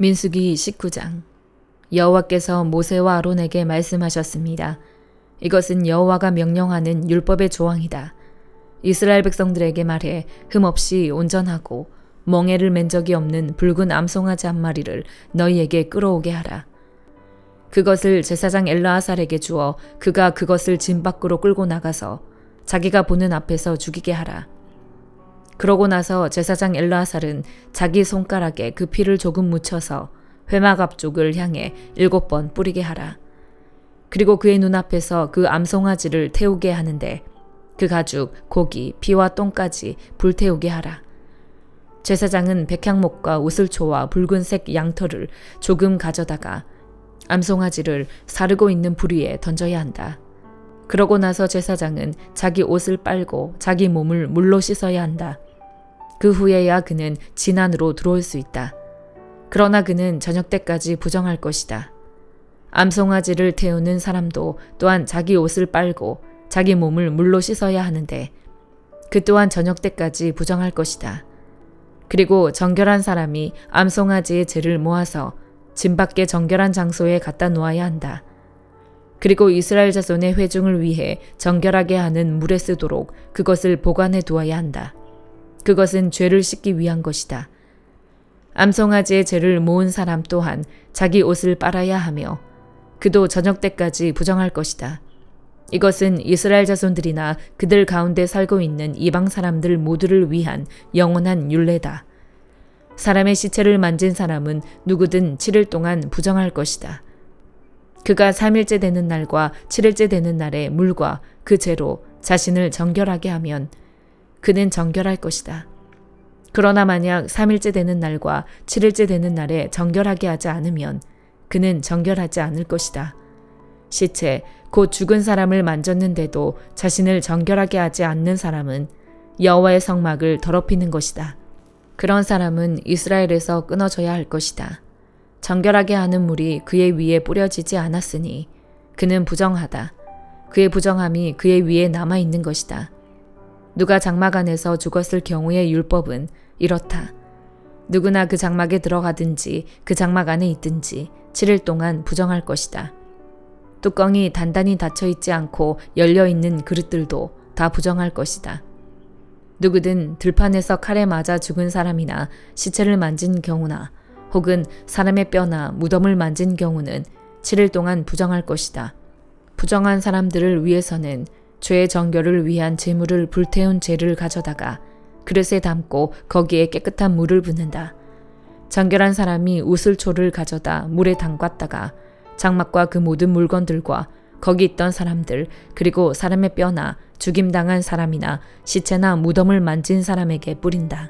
민수기 19장 여호와께서 모세와 아론에게 말씀하셨습니다. 이것은 여호와가 명령하는 율법의 조항이다. 이스라엘 백성들에게 말해 흠없이 온전하고 멍에를 맨 적이 없는 붉은 암송아지 한 마리를 너희에게 끌어오게 하라. 그것을 제사장 엘라아살에게 주어 그가 그것을 진 밖으로 끌고 나가서 자기가 보는 앞에서 죽이게 하라. 그러고 나서 제사장 엘라살은 자기 손가락에 그 피를 조금 묻혀서 회막 앞쪽을 향해 일곱 번 뿌리게 하라. 그리고 그의 눈앞에서 그 암송아지를 태우게 하는데 그 가죽, 고기, 피와 똥까지 불태우게 하라. 제사장은 백향목과 우슬초와 붉은색 양털을 조금 가져다가 암송아지를 사르고 있는 불 위에 던져야 한다. 그러고 나서 제사장은 자기 옷을 빨고 자기 몸을 물로 씻어야 한다. 그 후에야 그는 진안으로 들어올 수 있다. 그러나 그는 저녁 때까지 부정할 것이다. 암송아지를 태우는 사람도 또한 자기 옷을 빨고 자기 몸을 물로 씻어야 하는데 그 또한 저녁 때까지 부정할 것이다. 그리고 정결한 사람이 암송아지의 죄를 모아서 진 밖에 정결한 장소에 갖다 놓아야 한다. 그리고 이스라엘 자손의 회중을 위해 정결하게 하는 물에 쓰도록 그것을 보관해 두어야 한다. 그것은 죄를 씻기 위한 것이다. 암송아지의 죄를 모은 사람 또한 자기 옷을 빨아야 하며 그도 저녁 때까지 부정할 것이다. 이것은 이스라엘 자손들이나 그들 가운데 살고 있는 이방 사람들 모두를 위한 영원한 율례다. 사람의 시체를 만진 사람은 누구든 7일 동안 부정할 것이다. 그가 3일째 되는 날과 7일째 되는 날에 물과 그 죄로 자신을 정결하게 하면 그는 정결할 것이다. 그러나 만약 3일째 되는 날과 7일째 되는 날에 정결하게 하지 않으면 그는 정결하지 않을 것이다. 시체, 곧 죽은 사람을 만졌는데도 자신을 정결하게 하지 않는 사람은 여호와의 성막을 더럽히는 것이다. 그런 사람은 이스라엘에서 끊어져야 할 것이다. 정결하게 하는 물이 그의 위에 뿌려지지 않았으니 그는 부정하다. 그의 부정함이 그의 위에 남아 있는 것이다. 누가 장막 안에서 죽었을 경우의 율법은 이렇다. 누구나 그 장막에 들어가든지 그 장막 안에 있든지 7일 동안 부정할 것이다. 뚜껑이 단단히 닫혀 있지 않고 열려 있는 그릇들도 다 부정할 것이다. 누구든 들판에서 칼에 맞아 죽은 사람이나 시체를 만진 경우나 혹은 사람의 뼈나 무덤을 만진 경우는 7일 동안 부정할 것이다. 부정한 사람들을 위해서는 죄의 정결을 위한 재물을 불태운 재를 가져다가 그릇에 담고 거기에 깨끗한 물을 붓는다. 정결한 사람이 우슬초를 가져다 물에 담갔다가 장막과 그 모든 물건들과 거기 있던 사람들 그리고 사람의 뼈나 죽임당한 사람이나 시체나 무덤을 만진 사람에게 뿌린다.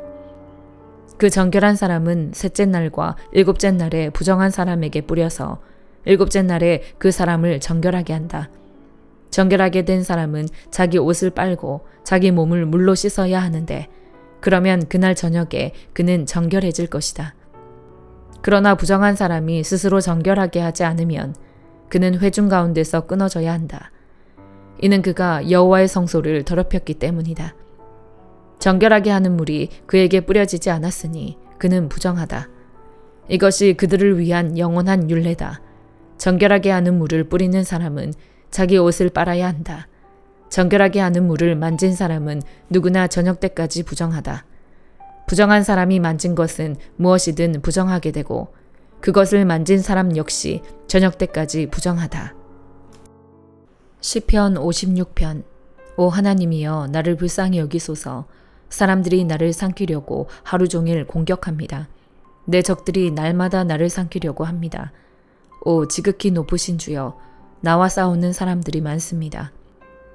그 정결한 사람은 셋째 날과 일곱째 날에 부정한 사람에게 뿌려서 일곱째 날에 그 사람을 정결하게 한다. 정결하게 된 사람은 자기 옷을 빨고 자기 몸을 물로 씻어야 하는데 그러면 그날 저녁에 그는 정결해질 것이다. 그러나 부정한 사람이 스스로 정결하게 하지 않으면 그는 회중 가운데서 끊어져야 한다. 이는 그가 여호와의 성소를 더럽혔기 때문이다. 정결하게 하는 물이 그에게 뿌려지지 않았으니 그는 부정하다. 이것이 그들을 위한 영원한 율례다. 정결하게 하는 물을 뿌리는 사람은 자기 옷을 빨아야 한다. 정결하게 하는 물을 만진 사람은 누구나 저녁 때까지 부정하다. 부정한 사람이 만진 것은 무엇이든 부정하게 되고 그것을 만진 사람 역시 저녁 때까지 부정하다. 시편 56편 오 하나님이여 나를 불쌍히 여기소서 사람들이 나를 삼키려고 하루 종일 공격합니다. 내 적들이 날마다 나를 삼키려고 합니다. 오 지극히 높으신 주여 나와 싸우는 사람들이 많습니다.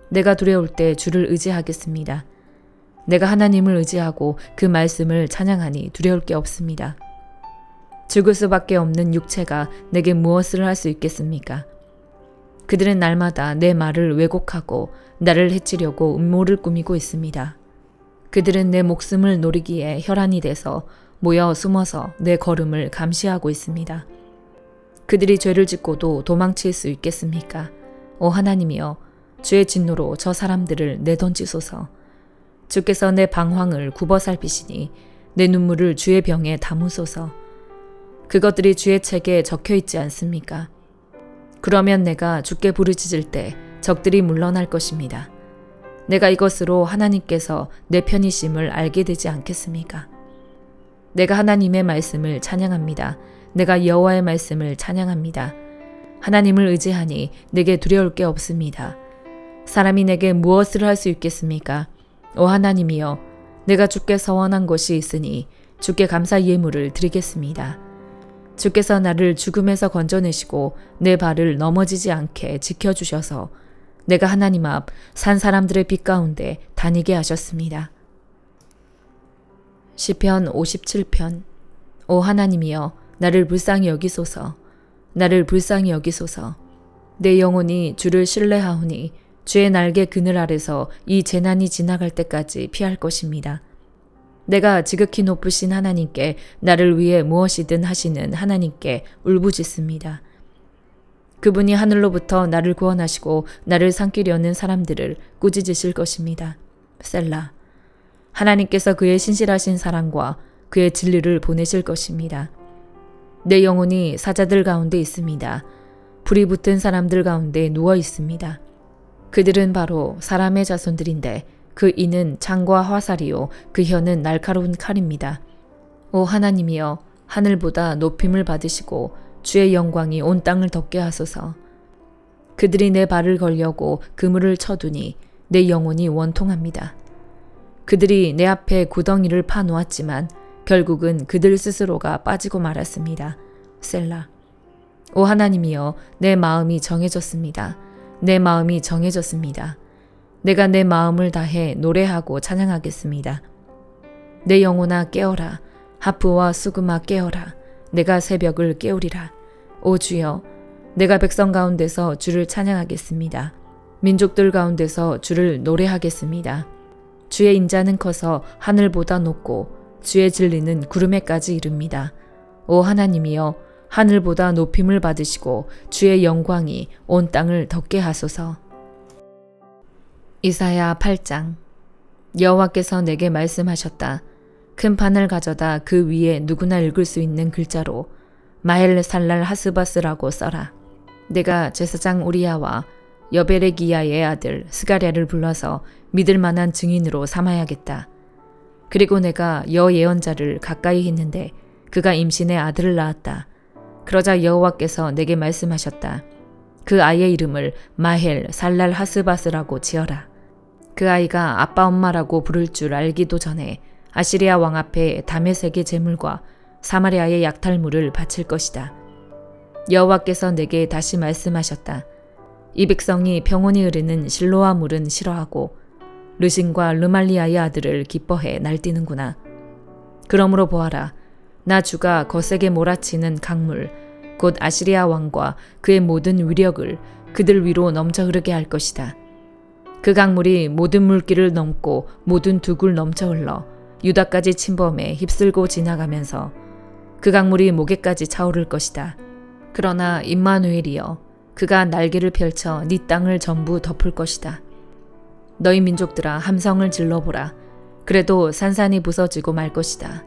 내가 두려울 때 주를 의지하겠습니다. 내가 하나님을 의지하고 그 말씀을 찬양하니 두려울 게 없습니다. 죽을 수밖에 없는 육체가 내게 무엇을 할 수 있겠습니까? 그들은 날마다 내 말을 왜곡하고 나를 해치려고 음모를 꾸미고 있습니다. 그들은 내 목숨을 노리기에 혈안이 돼서 모여 숨어서 내 걸음을 감시하고 있습니다. 그들이 죄를 짓고도 도망칠 수 있겠습니까? 오 하나님이여 주의 진노로 저 사람들을 내던지소서. 주께서 내 방황을 굽어 살피시니 내 눈물을 주의 병에 담으소서. 그것들이 주의 책에 적혀 있지 않습니까? 그러면 내가 주께 부르짖을 때 적들이 물러날 것입니다. 내가 이것으로 하나님께서 내 편이심을 알게 되지 않겠습니까? 내가 하나님의 말씀을 찬양합니다. 내가 여호와의 말씀을 찬양합니다. 하나님을 의지하니 내게 두려울 게 없습니다. 사람이 내게 무엇을 할 수 있겠습니까? 오 하나님이여, 내가 주께 서원한 것이 있으니 주께 감사 예물을 드리겠습니다. 주께서 나를 죽음에서 건져내시고 내 발을 넘어지지 않게 지켜주셔서 내가 하나님 앞 산 사람들의 빛 가운데 다니게 하셨습니다. 시편 57편 오 하나님이여 나를 불쌍히 여기소서 나를 불쌍히 여기소서 내 영혼이 주를 신뢰하오니 주의 날개 그늘 아래서 이 재난이 지나갈 때까지 피할 것입니다. 내가 지극히 높으신 하나님께 나를 위해 무엇이든 하시는 하나님께 울부짖습니다. 그분이 하늘로부터 나를 구원하시고 나를 삼키려는 사람들을 꾸짖으실 것입니다. 셀라. 하나님께서 그의 신실하신 사랑과 그의 진리를 보내실 것입니다. 내 영혼이 사자들 가운데 있습니다. 불이 붙은 사람들 가운데 누워 있습니다. 그들은 바로 사람의 자손들인데 그 이는 창과 화살이요 그 혀는 날카로운 칼입니다. 오 하나님이여 하늘보다 높임을 받으시고 주의 영광이 온 땅을 덮게 하소서. 그들이 내 발을 걸려고 그물을 쳐두니 내 영혼이 원통합니다. 그들이 내 앞에 구덩이를 파놓았지만 결국은 그들 스스로가 빠지고 말았습니다. 셀라. 오 하나님이여 내 마음이 정해졌습니다. 내 마음이 정해졌습니다. 내가 내 마음을 다해 노래하고 찬양하겠습니다. 내 영혼아 깨어라. 하프와 수금아 깨어라. 내가 새벽을 깨우리라. 오 주여, 내가 백성 가운데서 주를 찬양하겠습니다. 민족들 가운데서 주를 노래하겠습니다. 주의 인자는 커서 하늘보다 높고 주의 진리는 구름에까지 이릅니다. 오 하나님이여, 하늘보다 높임을 받으시고 주의 영광이 온 땅을 덮게 하소서. 이사야 8장 여호와께서 내게 말씀하셨다. 큰 판을 가져다 그 위에 누구나 읽을 수 있는 글자로 마헬 살랄 하스바스라고 써라. 내가 제사장 우리야와 여베레기야의 아들 스가랴를 불러서 믿을 만한 증인으로 삼아야겠다. 그리고 내가 여 예언자를 가까이 했는데 그가 임신의 아들을 낳았다. 그러자 여호와께서 내게 말씀하셨다. 그 아이의 이름을 마헬 살랄 하스바스라고 지어라. 그 아이가 아빠 엄마라고 부를 줄 알기도 전에 아시리아 왕 앞에 다메섹의 제물과 사마리아의 약탈물을 바칠 것이다. 여호와께서 내게 다시 말씀하셨다. 이 백성이 평온이 흐르는 실로아 물은 싫어하고 르신과 르말리아의 아들을 기뻐해 날뛰는구나. 그러므로 보아라. 나 주가 거세게 몰아치는 강물, 곧 아시리아 왕과 그의 모든 위력을 그들 위로 넘쳐 흐르게 할 것이다. 그 강물이 모든 물길을 넘고 모든 두굴 넘쳐 흘러 유다까지 침범해 휩쓸고 지나가면서 그 강물이 목에까지 차오를 것이다. 그러나 임마누엘이여 그가 날개를 펼쳐 네 땅을 전부 덮을 것이다. 너희 민족들아 함성을 질러보라. 그래도 산산이 부서지고 말 것이다.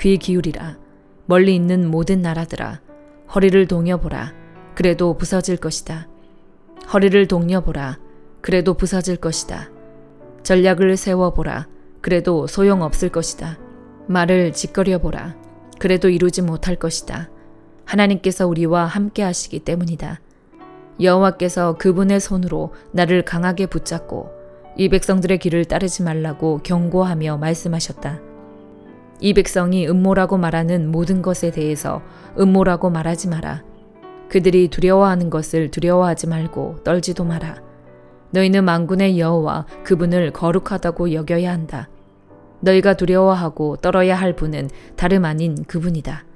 귀 기울이라. 멀리 있는 모든 나라들아 허리를 동여보라. 그래도 부서질 것이다. 허리를 동여보라. 그래도 부서질 것이다. 전략을 세워보라. 그래도 소용없을 것이다. 말을 짓거려보라. 그래도 이루지 못할 것이다. 하나님께서 우리와 함께 하시기 때문이다. 여호와께서 그분의 손으로 나를 강하게 붙잡고 이 백성들의 길을 따르지 말라고 경고하며 말씀하셨다. 이 백성이 음모라고 말하는 모든 것에 대해서 음모라고 말하지 마라. 그들이 두려워하는 것을 두려워하지 말고 떨지도 마라. 너희는 만군의 여호와 그분을 거룩하다고 여겨야 한다. 너희가 두려워하고 떨어야 할 분은 다름 아닌 그분이다.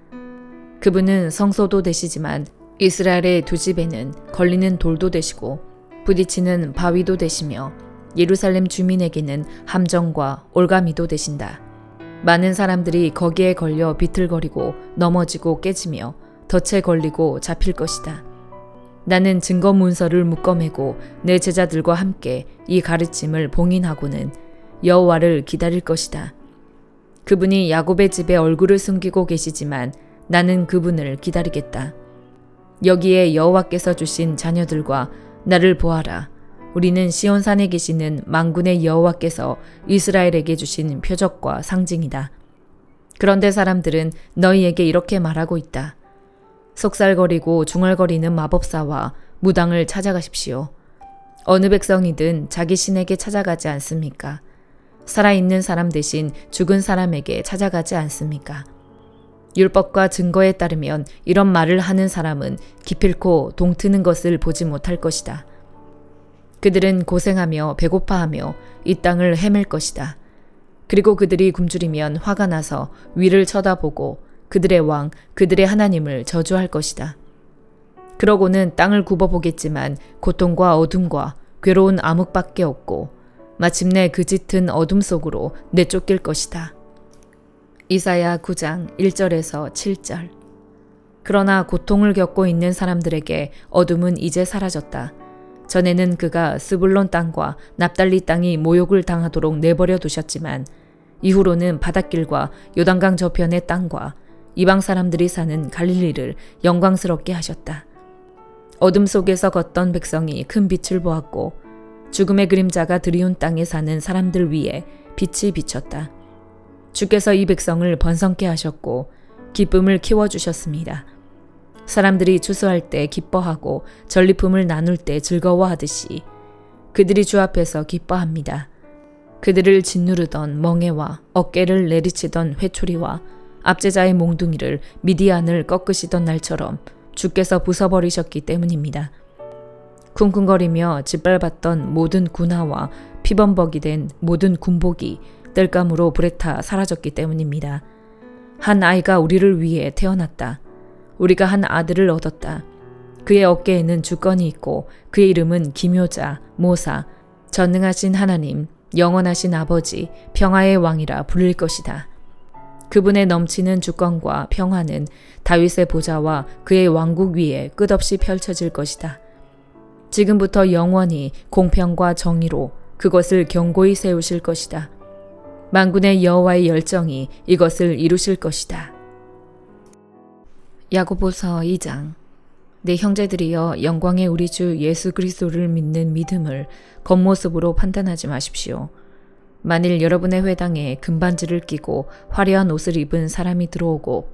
그분은 성소도 되시지만 이스라엘의 두 집에는 걸리는 돌도 되시고 부딪히는 바위도 되시며 예루살렘 주민에게는 함정과 올가미도 되신다. 많은 사람들이 거기에 걸려 비틀거리고 넘어지고 깨지며 덫에 걸리고 잡힐 것이다. 나는 증거 문서를 묶어매고 내 제자들과 함께 이 가르침을 봉인하고는 여호와를 기다릴 것이다. 그분이 야곱의 집에 얼굴을 숨기고 계시지만 나는 그분을 기다리겠다. 여기에 여호와께서 주신 자녀들과 나를 보아라. 우리는 시온산에 계시는 망군의 여호와께서 이스라엘에게 주신 표적과 상징이다. 그런데 사람들은 너희에게 이렇게 말하고 있다. 속살거리고 중얼거리는 마법사와 무당을 찾아가십시오. 어느 백성이든 자기 신에게 찾아가지 않습니까? 살아있는 사람 대신 죽은 사람에게 찾아가지 않습니까? 율법과 증거에 따르면 이런 말을 하는 사람은 기필코 동트는 것을 보지 못할 것이다. 그들은 고생하며 배고파하며 이 땅을 헤맬 것이다. 그리고 그들이 굶주리면 화가 나서 위를 쳐다보고 그들의 왕, 그들의 하나님을 저주할 것이다. 그러고는 땅을 굽어보겠지만 고통과 어둠과 괴로운 암흑밖에 없고 마침내 그 짙은 어둠 속으로 내쫓길 것이다. 이사야 9장 1절에서 7절. 그러나 고통을 겪고 있는 사람들에게 어둠은 이제 사라졌다. 전에는 그가 스불론 땅과 납달리 땅이 모욕을 당하도록 내버려 두셨지만 이후로는 바닷길과 요단강 저편의 땅과 이방 사람들이 사는 갈릴리를 영광스럽게 하셨다. 어둠 속에서 걷던 백성이 큰 빛을 보았고 죽음의 그림자가 드리운 땅에 사는 사람들 위에 빛이 비쳤다. 주께서 이 백성을 번성케 하셨고 기쁨을 키워 주셨습니다. 사람들이 추수할 때 기뻐하고 전리품을 나눌 때 즐거워하듯이 그들이 주 앞에서 기뻐합니다. 그들을 짓누르던 멍에와 어깨를 내리치던 회초리와 압제자의 몽둥이를 미디안을 꺾으시던 날처럼 주께서 부숴버리셨기 때문입니다. 쿵쿵거리며 짓밟았던 모든 군화와 피범벅이 된 모든 군복이 뜰감으로 불에 타 사라졌기 때문입니다. 한 아이가 우리를 위해 태어났다. 우리가 한 아들을 얻었다. 그의 어깨에는 주권이 있고 그의 이름은 기묘자, 모사, 전능하신 하나님, 영원하신 아버지, 평화의 왕이라 불릴 것이다. 그분의 넘치는 주권과 평화는 다윗의 보좌와 그의 왕국 위에 끝없이 펼쳐질 것이다. 지금부터 영원히 공평과 정의로 그것을 경고히 세우실 것이다. 만군의 여호와의 열정이 이것을 이루실 것이다. 야고보서 2장 내 형제들이여 영광의 우리 주 예수 그리스도를 믿는 믿음을 겉모습으로 판단하지 마십시오. 만일 여러분의 회당에 금반지를 끼고 화려한 옷을 입은 사람이 들어오고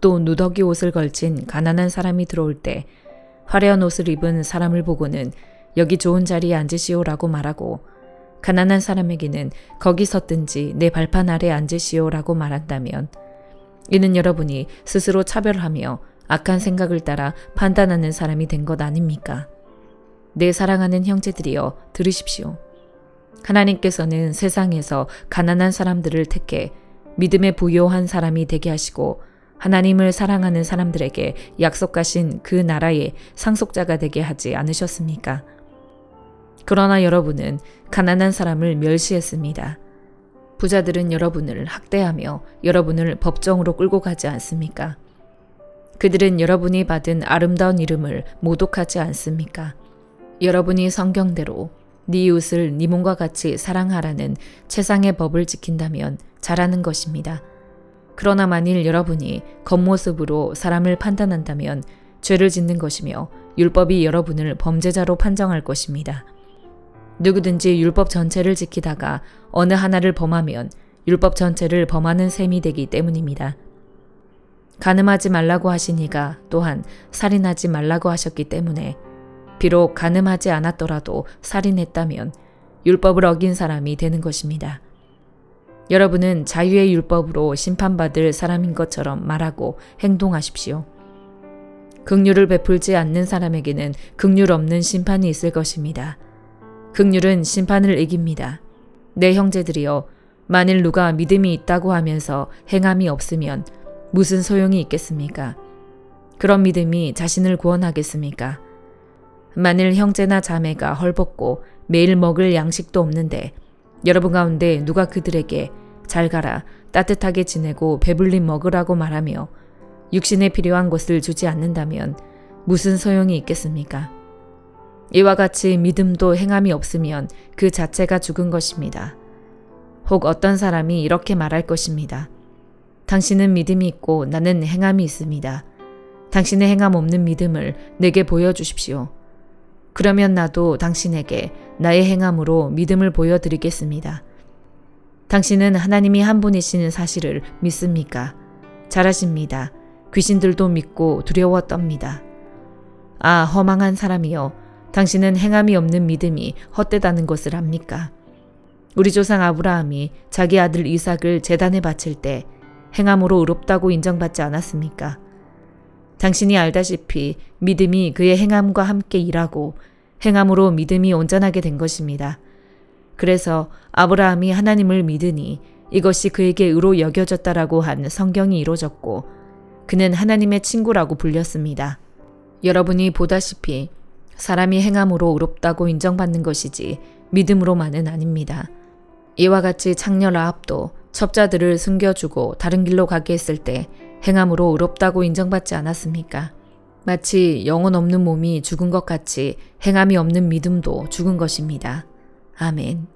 또 누더기 옷을 걸친 가난한 사람이 들어올 때 화려한 옷을 입은 사람을 보고는 여기 좋은 자리에 앉으시오라고 말하고 가난한 사람에게는 거기 섰든지 내 발판 아래 앉으시오라고 말한다면 이는 여러분이 스스로 차별하며 악한 생각을 따라 판단하는 사람이 된 것 아닙니까? 내 사랑하는 형제들이여 들으십시오. 하나님께서는 세상에서 가난한 사람들을 택해 믿음에 부요한 사람이 되게 하시고 하나님을 사랑하는 사람들에게 약속하신 그 나라의 상속자가 되게 하지 않으셨습니까? 그러나 여러분은 가난한 사람을 멸시했습니다. 부자들은 여러분을 학대하며 여러분을 법정으로 끌고 가지 않습니까? 그들은 여러분이 받은 아름다운 이름을 모독하지 않습니까? 여러분이 성경대로 네 이웃을 네 몸과 같이 사랑하라는 최상의 법을 지킨다면 잘하는 것입니다. 그러나 만일 여러분이 겉모습으로 사람을 판단한다면 죄를 짓는 것이며 율법이 여러분을 범죄자로 판정할 것입니다. 누구든지 율법 전체를 지키다가 어느 하나를 범하면 율법 전체를 범하는 셈이 되기 때문입니다. 가늠하지 말라고 하시니가 또한 살인하지 말라고 하셨기 때문에 비록 가늠하지 않았더라도 살인했다면 율법을 어긴 사람이 되는 것입니다. 여러분은 자유의 율법으로 심판받을 사람인 것처럼 말하고 행동하십시오. 극률을 베풀지 않는 사람에게는 극률 없는 심판이 있을 것입니다. 극률은 심판을 이깁니다. 내 형제들이여, 만일 누가 믿음이 있다고 하면서 행함이 없으면 무슨 소용이 있겠습니까? 그런 믿음이 자신을 구원하겠습니까? 만일 형제나 자매가 헐벗고 매일 먹을 양식도 없는데 여러분 가운데 누가 그들에게 잘 가라 따뜻하게 지내고 배불리 먹으라고 말하며 육신에 필요한 것을 주지 않는다면 무슨 소용이 있겠습니까? 이와 같이 믿음도 행함이 없으면 그 자체가 죽은 것입니다. 혹 어떤 사람이 이렇게 말할 것입니다. 당신은 믿음이 있고 나는 행함이 있습니다. 당신의 행함 없는 믿음을 내게 보여주십시오. 그러면 나도 당신에게 나의 행함으로 믿음을 보여드리겠습니다. 당신은 하나님이 한 분이시는 사실을 믿습니까? 잘하십니다. 귀신들도 믿고 두려워 떱니다. 아, 허망한 사람이여. 당신은 행함이 없는 믿음이 헛되다는 것을 압니까? 우리 조상 아브라함이 자기 아들 이삭을 재단에 바칠 때 행함으로 의롭다고 인정받지 않았습니까? 당신이 알다시피 믿음이 그의 행함과 함께 일하고 행함으로 믿음이 온전하게 된 것입니다. 그래서 아브라함이 하나님을 믿으니 이것이 그에게 의로 여겨졌다라고 한 성경이 이루어졌고 그는 하나님의 친구라고 불렸습니다. 여러분이 보다시피 사람이 행함으로 의롭다고 인정받는 것이지 믿음으로만은 아닙니다. 이와 같이 창녀 라합도 첩자들을 숨겨주고 다른 길로 가게 했을 때 행함으로 의롭다고 인정받지 않았습니까? 마치 영혼 없는 몸이 죽은 것 같이 행함이 없는 믿음도 죽은 것입니다. 아멘.